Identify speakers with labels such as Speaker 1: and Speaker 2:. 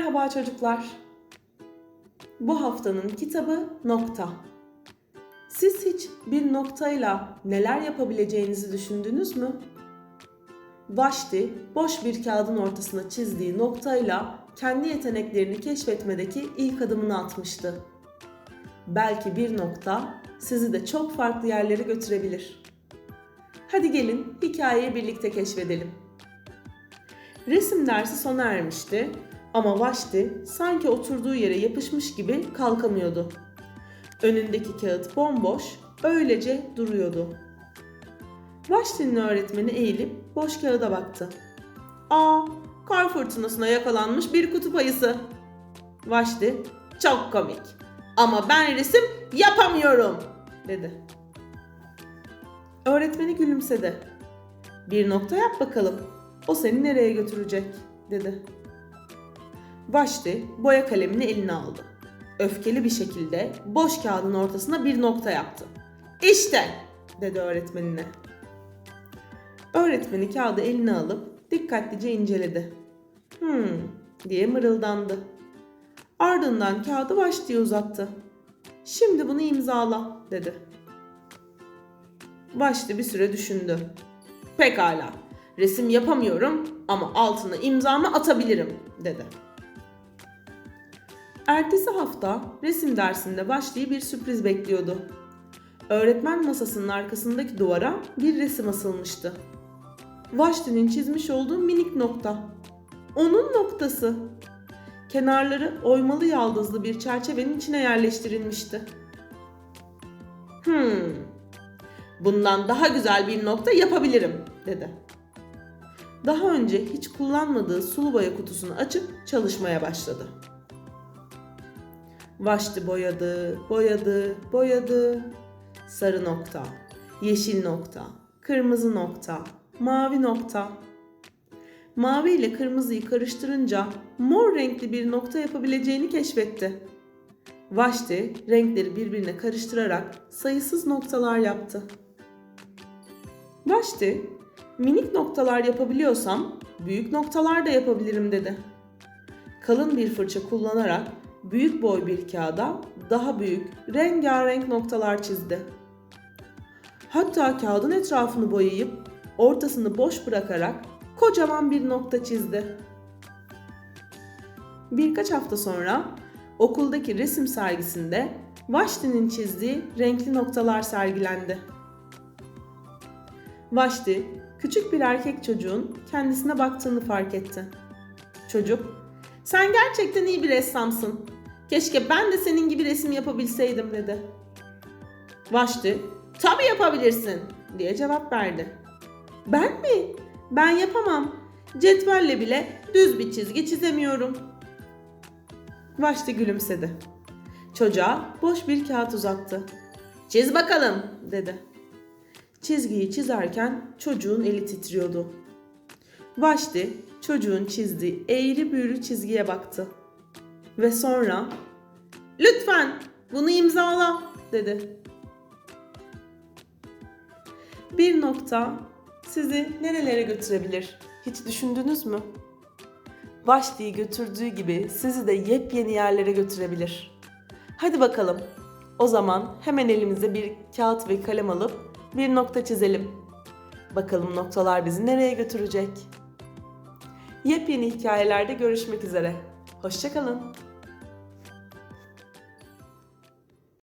Speaker 1: Merhaba çocuklar. Bu haftanın kitabı Nokta. Siz hiç bir noktayla neler yapabileceğinizi düşündünüz mü? Vashti boş bir kağıdın ortasına çizdiği noktayla kendi yeteneklerini keşfetmedeki ilk adımını atmıştı. Belki bir nokta sizi de çok farklı yerlere götürebilir. Hadi gelin hikayeyi birlikte keşfedelim. Resim dersi sona ermişti ama Vashti sanki oturduğu yere yapışmış gibi kalkamıyordu. Önündeki kağıt bomboş, öylece duruyordu. Vashti'nin öğretmeni eğilip boş kağıda baktı. Aa, kar fırtınasına yakalanmış bir kutup ayısı. Vashti, çok komik. Ama ben resim yapamıyorum, dedi. Öğretmeni gülümsedi. Bir nokta yap bakalım. O seni nereye götürecek, dedi. Vashti boya kalemini eline aldı. Öfkeli bir şekilde boş kağıdın ortasına bir nokta yaptı. İşte, dedi öğretmenine. Öğretmeni kağıdı eline alıp dikkatlice inceledi. Hmm, diye mırıldandı. Ardından kağıdı Vashti'ye uzattı. Şimdi bunu imzala, dedi. Vashti bir süre düşündü. Pekala, resim yapamıyorum ama altına imzamı atabilirim, dedi. Ertesi hafta resim dersinde Vashti'yi bir sürpriz bekliyordu. Öğretmen masasının arkasındaki duvara bir resim asılmıştı. Vashti'nin çizmiş olduğu minik nokta. Onun noktası. Kenarları oymalı yaldızlı bir çerçevenin içine yerleştirilmişti. Hmm, bundan daha güzel bir nokta yapabilirim, dedi. Daha önce hiç kullanmadığı sulu boya kutusunu açıp çalışmaya başladı. Vashti boyadı, boyadı, boyadı. Sarı nokta, yeşil nokta, kırmızı nokta, mavi nokta. Mavi ile kırmızıyı karıştırınca mor renkli bir nokta yapabileceğini keşfetti. Vashti renkleri birbirine karıştırarak sayısız noktalar yaptı. Vashti, minik noktalar yapabiliyorsam büyük noktalar da yapabilirim dedi. Kalın bir fırça kullanarak büyük boy bir kağıda daha büyük rengarenk noktalar çizdi. Hatta kağıdın etrafını boyayıp ortasını boş bırakarak kocaman bir nokta çizdi. Birkaç hafta sonra okuldaki resim sergisinde Vashti'nin çizdiği renkli noktalar sergilendi. Vashti, küçük bir erkek çocuğun kendisine baktığını fark etti. Çocuk, sen gerçekten iyi bir ressamsın. Keşke ben de senin gibi resim yapabilseydim dedi. Vashti, tabii yapabilirsin diye cevap verdi. Ben mi? Ben yapamam. Cetvelle bile düz bir çizgi çizemiyorum. Vashti gülümsedi. Çocuğa boş bir kağıt uzattı. Çiz bakalım dedi. Çizgiyi çizerken çocuğun eli titriyordu. Vashti çocuğun çizdiği eğri büğrü çizgiye baktı. Ve sonra "Lütfen bunu imzala." dedi. Bir nokta sizi nerelere götürebilir? Hiç düşündünüz mü? Vashti'yi götürdüğü gibi sizi de yepyeni yerlere götürebilir. Hadi bakalım. O zaman hemen elimize bir kağıt ve kalem alıp bir nokta çizelim. Bakalım noktalar bizi nereye götürecek? Yepyeni hikayelerde görüşmek üzere. Hoşçakalın.